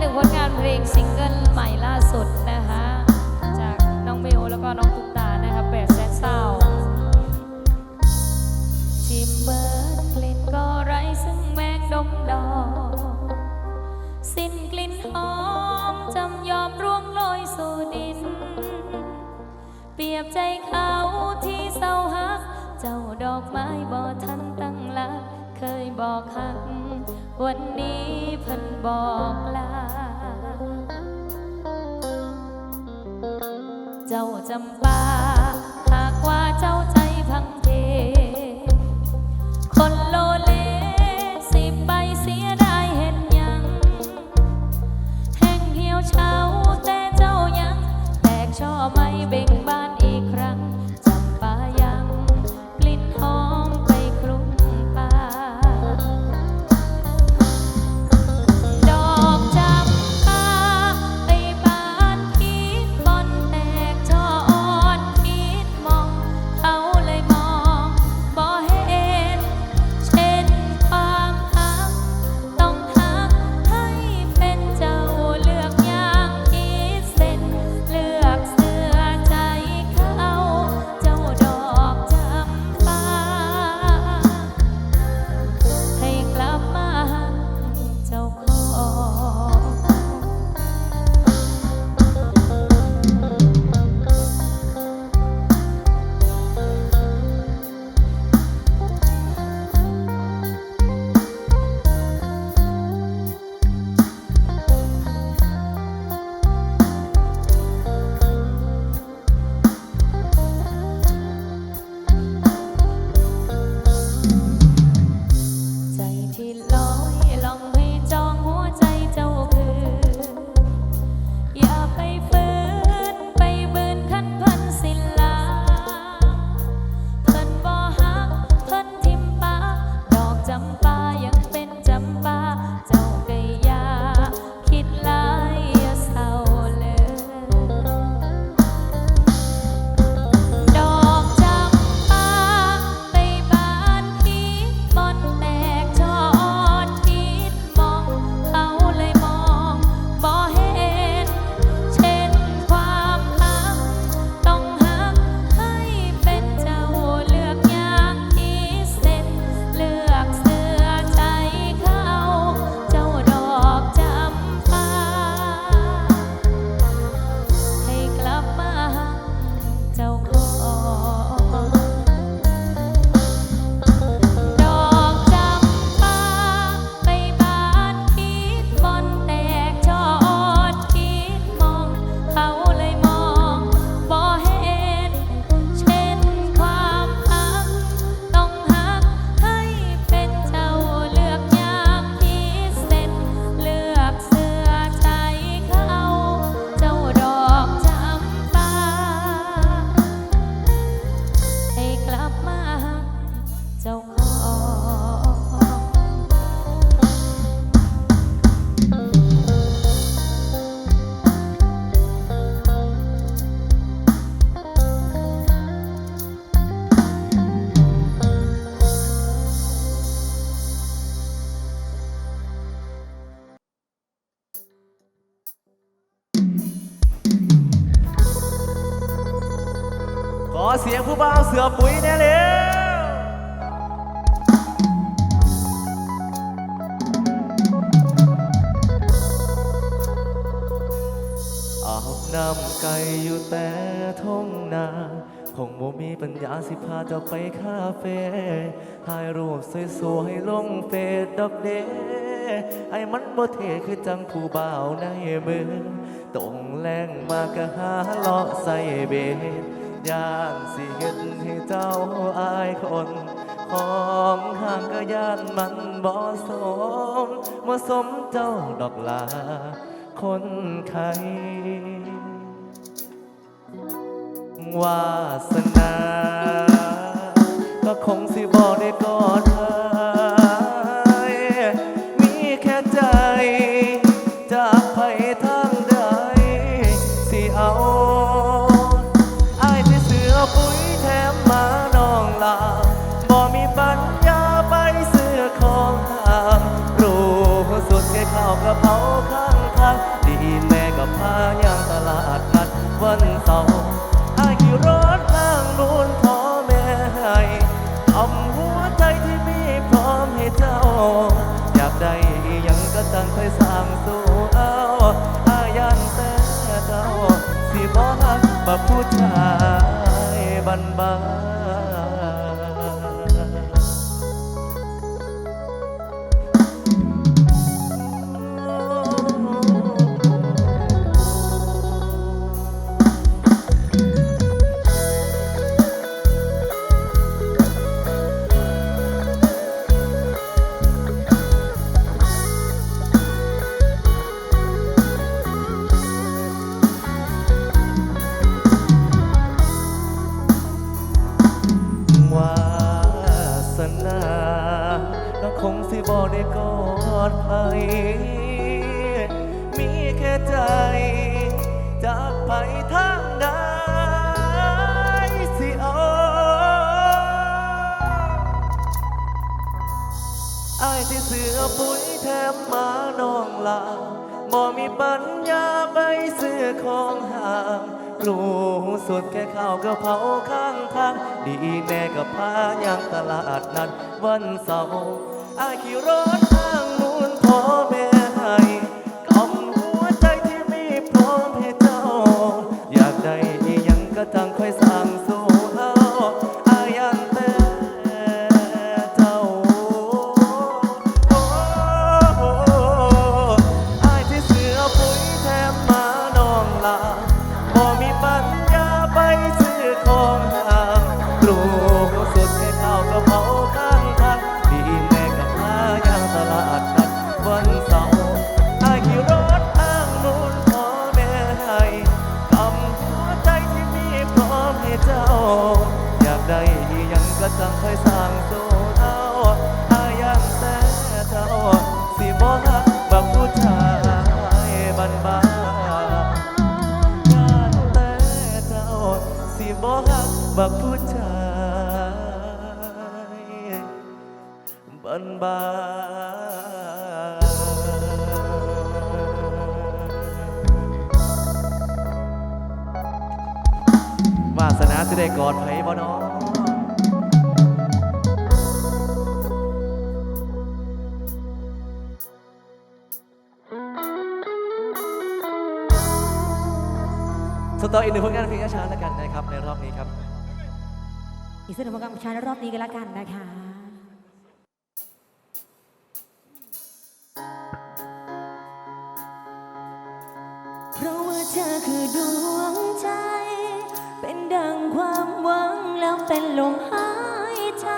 หนึ่งผลงานเพลงซิงเกิลใหม่ล่าสุดนะคะ จากน้องเบลแล้วก็น้องตุ๊กตานะคะแปดแสนเศร้าชิมเบิร์ดกลิ่นก็ไร้ซึ่งแมงดมดอก สิ้นกลิ่นหอมจำยอมร่วงโรยสู่ดิน เปรียบใจเขาที่เศร้าฮัก เจ้าดอกไม้บ่ทันตั้งหลักเคยบอกฮักวันนี้เพิ่นบอกลา เจ้าจำปาหากว่าเจ้าใจพังเพ ผู้บ่าวเสือปุ๋ยแน่เร็วอาบน้ำไก่อยู่แต่ท้องนาคงบ่มีปัญญาสิพาเจ้าไปคาเฟ่ถ่ายรูปสวยๆลงเฟซดอกเดไอ้มันบ่เท่คือจังผู้บ่าวในเมืองตรงแรงมากะหาเลาะใส่เบส ย่านสิเห็นให้เจ้าอายคนของห่างก็ย่านมันบ่สมบ่สมเจ้าดอกลา คนไข้วาสนา ก็คงสิบอกได้กอด 问候 สุดแค่ข้าวกะเพราข้างทางดีแน่กับพาย่างตลาดนัดวันเสาร์อาขี่รถทาง อีกสักหนึ่งผลงานของฉันรอบนี้กันละกันนะคะเธอคือดวงใจ เป็นดังความหวังแล้วเป็นลมหายใจ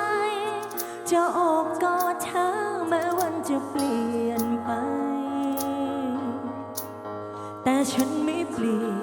จะอกกอดเธอแม้วันจะเปลี่ยนไป แต่ฉันไม่เปลี่ยน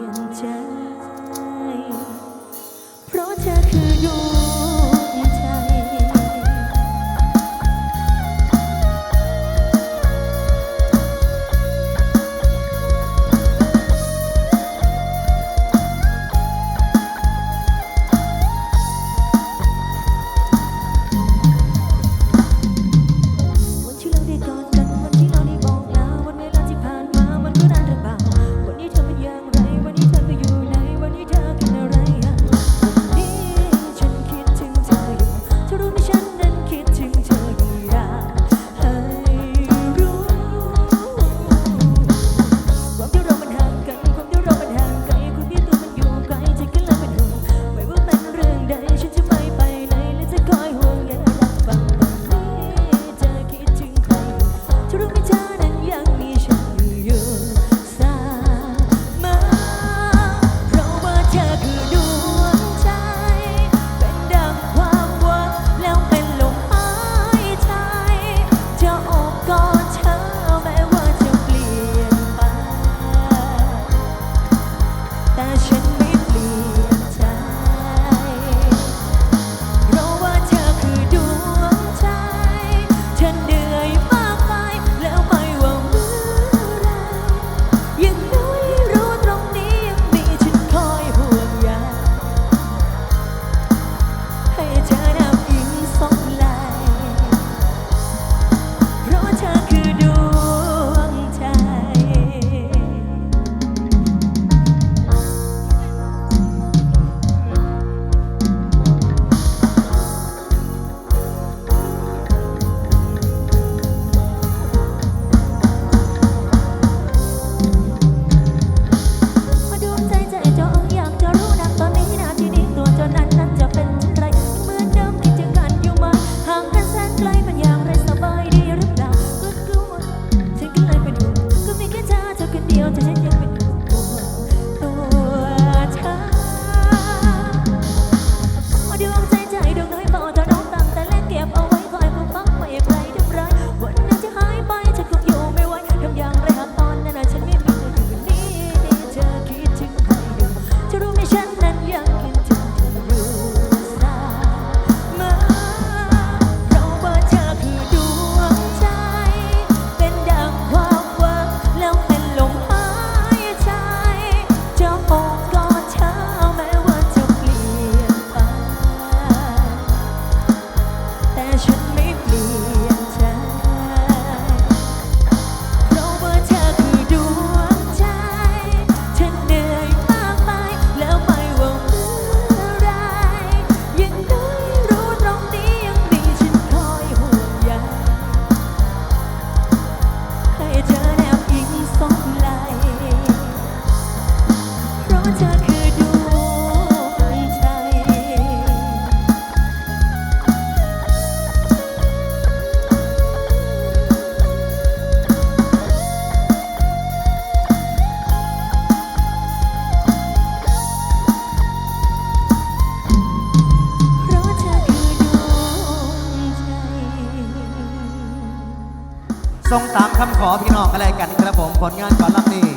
อพี่น้องอะไรกันครับผมผลงานก่อนรักนี่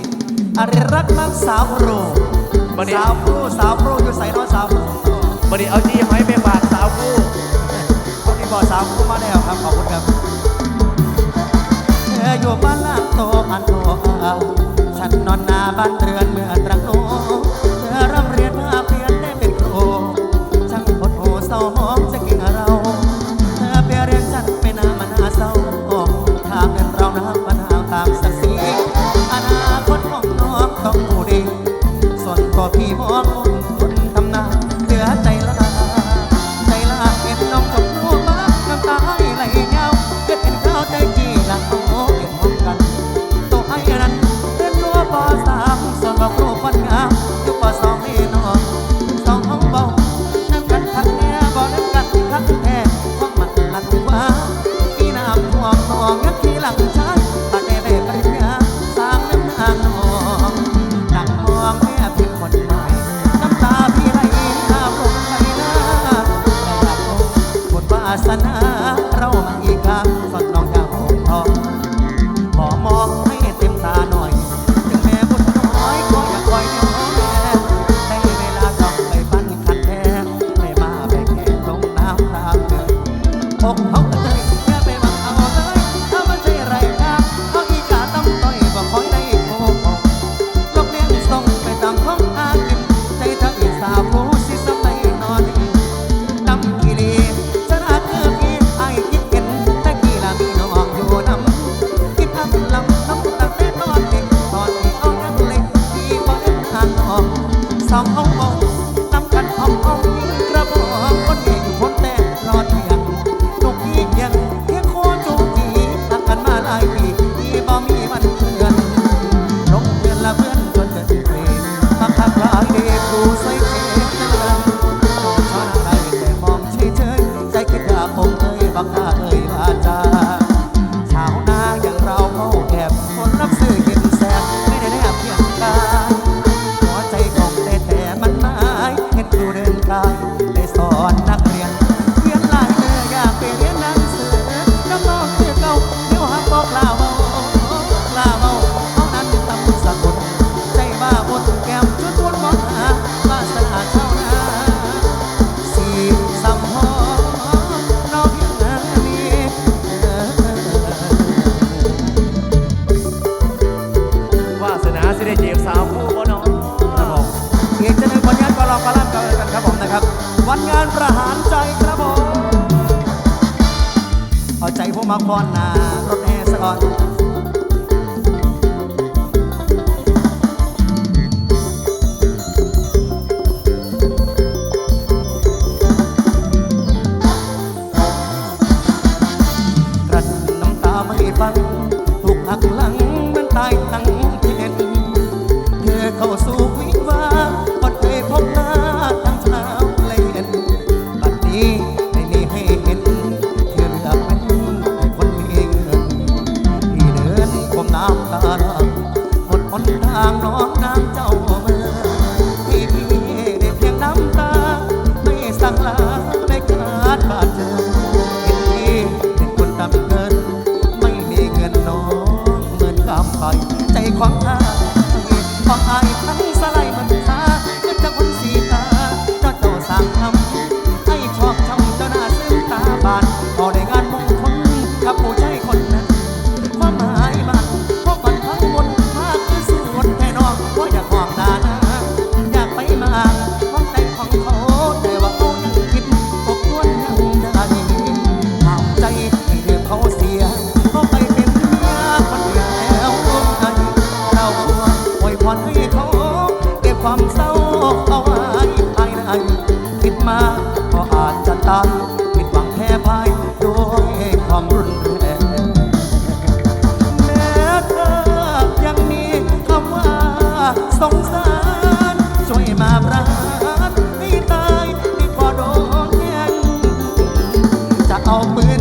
อะไรักษ์รักสาวโปรวันสาวผู้สาวโปรอยู่ใส่น้อยสาวผู้วันนี้เอาจี้หอยไปฝากสาวผู้คนนี้บอกสาวผู้มาแล้วครับขอบคุณครับเธออยู่บ้านล่างโตอันโตอาฉันนอนหน้าบ้านเรือนเมื่อตรังโนัง ถูกหักหลังมันตายตั้งที่เห็นเธอเข้าสู่วิวาก่อนเคยพบหน้าทั้งสาวเล่นบัดนี้ไม่มีให้เห็นเธอเลือกเป็นแต่คนมีเงินที่เดินความน้ำตาหมดหนทางน้อ ผู้ใจคนนั้นความหมายมันเพราะฝันทั้งบนภาคคือส่วแค่นอนเพราะอยากหอกดานาอยากไปมาห้องใจของเขาแต่ว่าเขาคิดทบทวนยังได้ทำใจให้เขาเสียเพราะไปเป็นเมีคนเดียวแล้วเราปล่อยผ่อให้เขาเก็บความเศร้าเอาไว้ภายในคิดมาก็อาจจะตาย always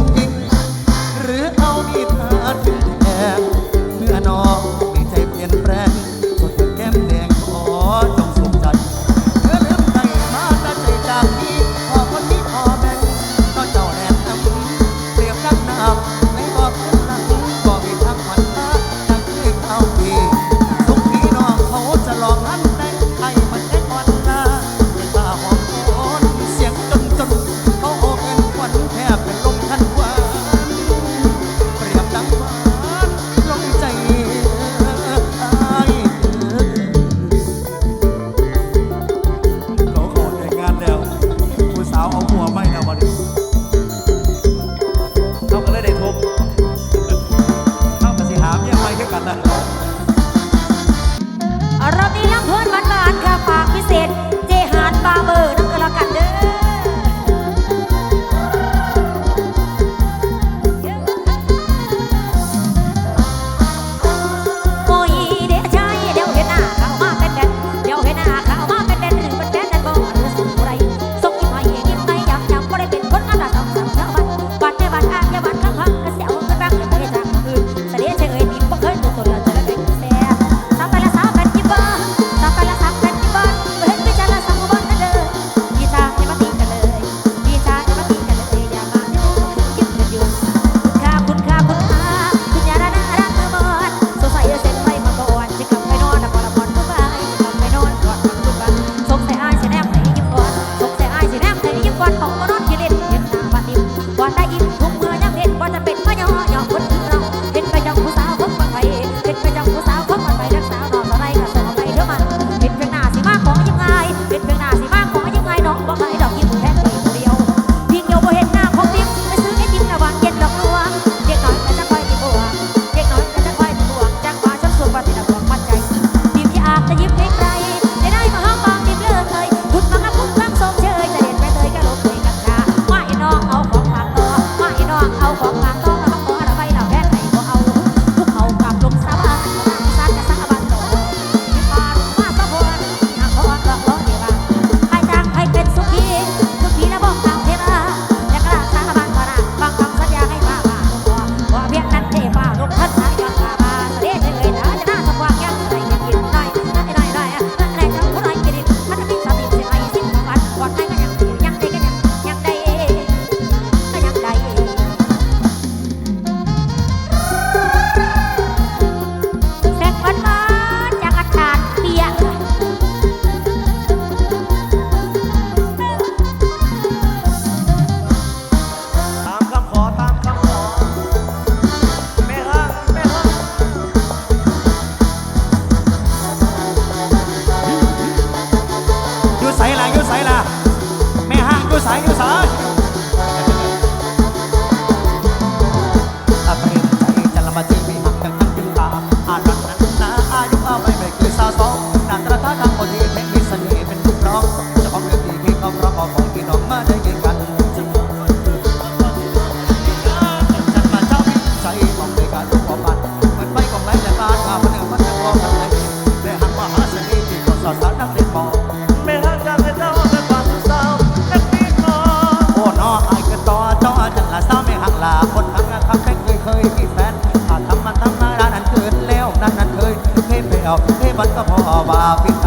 อบาปิ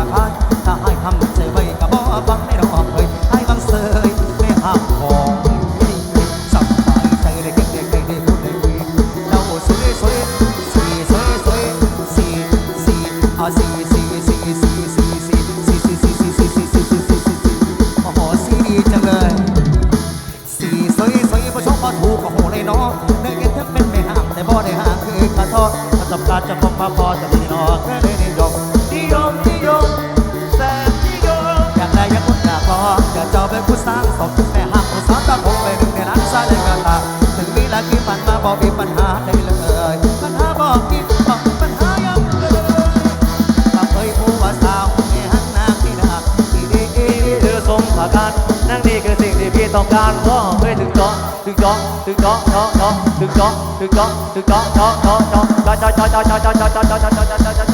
ต้องการก็เฮ้ยถึงก็ถึงก็ถึงก็เอาะเนาะถึงก็ถึงก็ถึงก็เนาะเนาะเนาะจ้าจ้าจ้าจ้าจ้าจ้าจ้าจ้าจ้าจ้า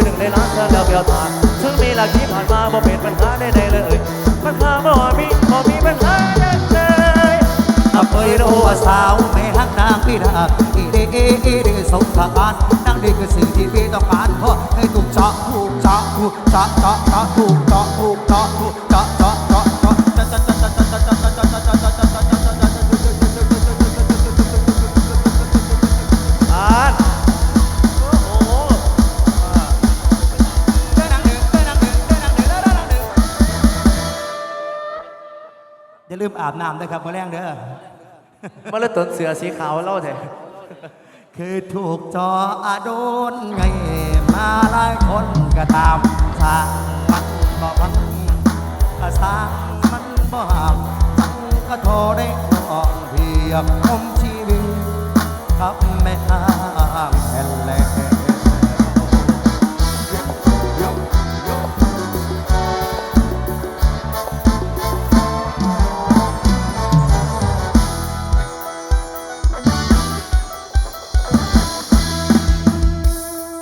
ือหนึ่งในล้านเธอแล้เปลี่ยวตาซึ่งมีหลักที่ผ่านมาบ่เป็นปัญหาใดๆเลยปัญหาบ่มีบ่มีปัญหาใดๆอับเอยโลสาวไม่หักนางพี่ดาอีเดเอเอเดสงสารนั่งเด็กคือสิ่งที่พี่ต้องการเพราะให้ถูกเจาะถูกเจาะถูกเจาะเจาะเจาะถูกเจาะถูกเจาะถูก ลืมอาบน้ำด้วยครับมื่อแรงเด้อมาเลยตนเสือสีขาวเล่าเถอะคือถูกจออาโดนไงมาหลายคนก็ตามสร้างมันบ่พันสร้างมันบ่ห้ามจังก็โทรได้ร้องเพียง